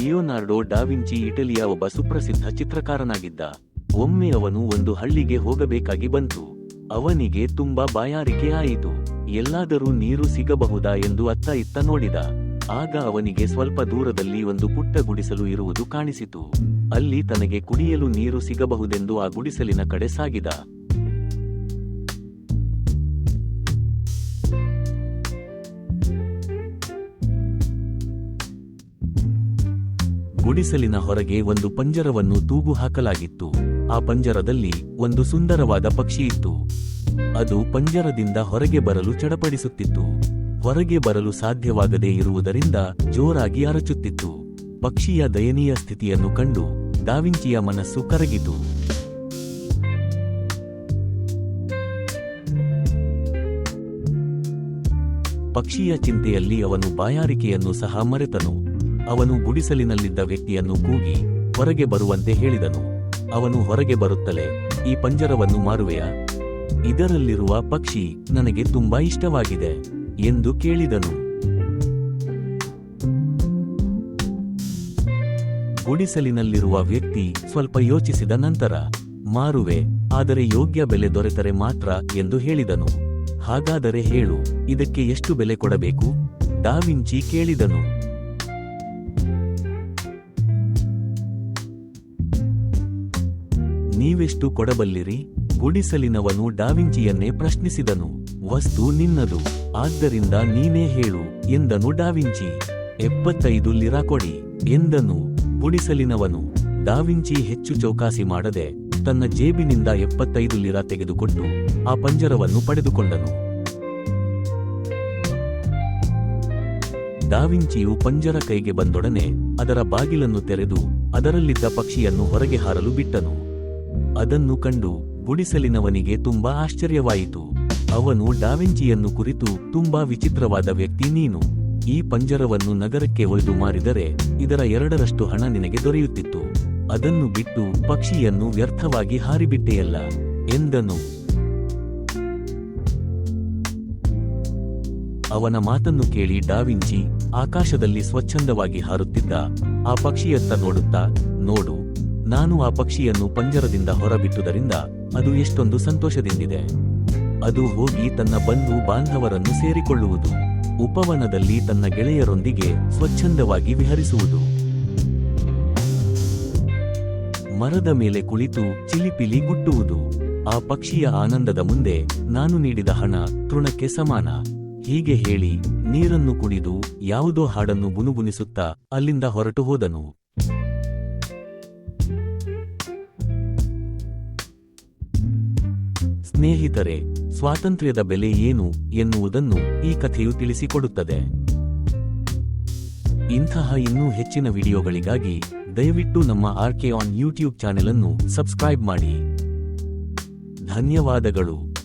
Leonardo ಡಾವಿಂಚಿ ಇಟಲಿಯ ಒಬ್ಬ ಸುಪ್ರಸಿದ್ಧ ಚಿತ್ರಕಾರನಾಗಿದ್ದ. ಒಮ್ಮೆ ಅವನು ಒಂದು ಹಳ್ಳಿಗೆ ಹೋಗಬೇಕಾಗಿ ಬಂತು. ಅವನಿಗೆ ತುಂಬಾ ಬಾಯಾರಿಕೆ ಆಯಿತು. ಎಲ್ಲಾದರೂ ನೀರು ಸಿಗಬಹುದಾ ಎಂದು ಅತ್ತ ಇತ್ತ ನೋಡಿದ. ಆಗ ಅವನಿಗೆ ಸ್ವಲ್ಪ ದೂರದಲ್ಲಿ ಒಂದು ಪುಟ್ಟ ಗುಡಿಸಲು ಇರುವುದು ಕಾಣಿಸಿತು. ಅಲ್ಲಿ ತನಗೆ ಕುಡಿಯಲು ನೀರು ಸಿಗಬಹುದೆಂದು ಆ ಗುಡಿಸಲಿನ ಕಡೆ ಸಾಗಿದ. ಗುಡಿಸಲಿನ ಹೊರಗೆ ಒಂದು ಪಂಜರವನ್ನು ತೂಗು ಹಾಕಲಾಗಿತ್ತು ಆ ಪಂಜರದಲ್ಲಿ ಒಂದು ಸುಂದರವಾದ ಪಕ್ಷಿ ಇತ್ತು. ಅದು ಪಂಜರದಿಂದ ಹೊರಗೆ ಬರಲು ಚಡಪಡಿಸುತ್ತಿತ್ತು. ಹೊರಗೆ ಬರಲು ಸಾಧ್ಯವಾಗದೇ ಇರುವುದರಿಂದ ಜೋರಾಗಿ ಅರಚುತ್ತಿತ್ತು. ಪಕ್ಷಿಯ ದಯನೀಯ ಸ್ಥಿತಿಯನ್ನು ಕಂಡು ಡಾವಿಂಚಿಯ ಮನಸ್ಸು ಕರಗಿತು. ಪಕ್ಷಿಯ ಚಿಂತೆಯಲ್ಲಿ ಅವನು ಬಾಯಾರಿಕೆಯನ್ನು ಸಹ ಮರೆತನು. ಅವನು ಗುಡಿಸಲಿನಲ್ಲಿದ್ದ ವ್ಯಕ್ತಿಯನ್ನು ಕೂಗಿ ಹೊರಗೆ ಬರುವಂತೆ ಹೇಳಿದನು. ಅವನು ಹೊರಗೆ ಬರುತ್ತಲೇ, ಈ ಪಂಜರವನ್ನು ಮಾರುವೆಯ? ಇದರಲ್ಲಿರುವ ಪಕ್ಷಿ ನನಗೆ ತುಂಬಾ ಇಷ್ಟವಾಗಿದೆ, ಎಂದು ಕೇಳಿದನು. ಗುಡಿಸಲಿನಲ್ಲಿರುವ ವ್ಯಕ್ತಿ ಸ್ವಲ್ಪ ಯೋಚಿಸಿದ ನಂತರ, ಮಾರುವೆ, ಆದರೆ ಯೋಗ್ಯ ಬೆಲೆ ದೊರೆತರೆ ಮಾತ್ರ, ಎಂದು ಹೇಳಿದನು. ಹಾಗಾದರೆ ಹೇಳು, ಇದಕ್ಕೆ ಎಷ್ಟು ಬೆಲೆ ಕೊಡಬೇಕು? ಡಾವಿಂಚಿ ಕೇಳಿದನು. ನೀವೆಷ್ಟು ಕೊಡಬಲ್ಲಿರಿ? ಗುಡಿಸಲಿನವನು ಡಾವಿಂಚಿಯನ್ನೇ ಪ್ರಶ್ನಿಸಿದನು. ವಸ್ತು ನಿನ್ನದು. ಆದ್ದರಿಂದ ನೀನೇ ಹೇಳು, ಎಂದನು ಡಾವಿಂಚಿ. ಎಪ್ಪತ್ತೈದು ಲಿರಾ ಕೊಡಿ, ಎಂದನು ಗುಡಿಸಲಿನವನು. ಡಾವಿಂಚಿ ಹೆಚ್ಚು ಚೌಕಾಸಿ ಮಾಡದೆ, ತನ್ನ ಜೇಬಿನಿಂದ ಎಪ್ಪತ್ತೈದು ಲಿರಾ ತೆಗೆದುಕೊಂಡು ಆ ಪಂಜರವನ್ನು ಪಡೆದುಕೊಂಡನು. ಡಾವಿಂಚಿಯು ಪಂಜರ ಕೈಗೆ ಬಂದೊಡನೆ ಅದರ ಬಾಗಿಲನ್ನು ತೆರೆದು ಅದರಲ್ಲಿದ್ದ ಪಕ್ಷಿಯನ್ನು ಹೊರಗೆ ಹಾರಲು ಬಿಟ್ಟನು. ಅದನ್ನು ಕಂಡು ಗುಡಿಸಲಿನವನಿಗೆ ತುಂಬಾ ಆಶ್ಚರ್ಯವಾಯಿತು. ಅವನು ಡಾವಿಂಚಿಯನ್ನು ಕುರಿತು ತುಂಬಾ ವಿಚಿತ್ರವಾದ ವ್ಯಕ್ತಿ ನೀನು. ಈ ಪಂಜರವನ್ನು ನಗರಕ್ಕೆ ಒಯ್ದು ಮಾರಿದರೆ ಇದರ ಎರಡರಷ್ಟು ಹಣ ನಿನಗೆ ದೊರೆಯುತ್ತಿತ್ತು. ಅದನ್ನು ಬಿಟ್ಟು ಪಕ್ಷಿಯನ್ನು ವ್ಯರ್ಥವಾಗಿ ಹಾರಿಬಿಟ್ಟೆಯಲ್ಲ, ಎಂದನು. ಅವನ ಮಾತನ್ನು ಕೇಳಿ ಡಾವಿಂಚಿ ಆಕಾಶದಲ್ಲಿ ಸ್ವಚ್ಛಂದವಾಗಿ ಹಾರುತ್ತಿದ್ದ ಆ ಪಕ್ಷಿಯತ್ತ ನೋಡುತ್ತಾ, ನೋಡು ನಾನು ಆ ಪಕ್ಷಿಯನ್ನು ಪಂಜರದಿಂದ ಹೊರಬಿಟ್ಟುದರಿಂದ ಅದು ಎಷ್ಟೊಂದು ಸಂತೋಷದಿಂದಿದೆ. ಅದು ಹೋಗಿ ತನ್ನ ಬಂಧು ಬಾಂಧವರನ್ನು ಸೇರಿಕೊಳ್ಳುವುದು, ಉಪವನದಲ್ಲಿ ತನ್ನ ಗೆಳೆಯರೊಂದಿಗೆ ಸ್ವಚ್ಛಂದವಾಗಿ ವಿಹರಿಸುವುದು. ಮರದ ಮೇಲೆ ಕುಳಿತು ಚಿಲಿಪಿಲಿ ಗುಟ್ಟುವುದು. ಆ ಪಕ್ಷಿಯ ಆನಂದದ ಮುಂದೆ ನಾನು ನೀಡಿದ ಹಣ ತೃಣಕ್ಕೆ ಸಮಾನ. ಹೀಗೆ ಹೇಳಿ ನೀರನ್ನು ಕುಡಿದು ಯಾವುದೋ ಹಾಡನ್ನು ಗುನುಗುನಿಸುತ್ತಾ ಅಲ್ಲಿಂದ ಹೊರಟು ಹೋದನು. ಸ್ನೇಹಿತರೆ, ಸ್ವಾತಂತ್ರ್ಯದ ಬೆಲೆ ಏನು ಎನ್ನುವುದನ್ನು ಈ ಕಥೆಯು ತಿಳಿಸಿಕೊಡುತ್ತದೆ. ಇಂತಹ ಇನ್ನೂ ಹೆಚ್ಚಿನ ವಿಡಿಯೋಗಳಿಗಾಗಿ ದಯವಿಟ್ಟು ನಮ್ಮ ಆರ್ಕೆ ಆನ್ ಯೂಟ್ಯೂಬ್ ಚಾನೆಲ್ ಅನ್ನು ಸಬ್ಸ್ಕ್ರೈಬ್ ಮಾಡಿ. ಧನ್ಯವಾದಗಳು.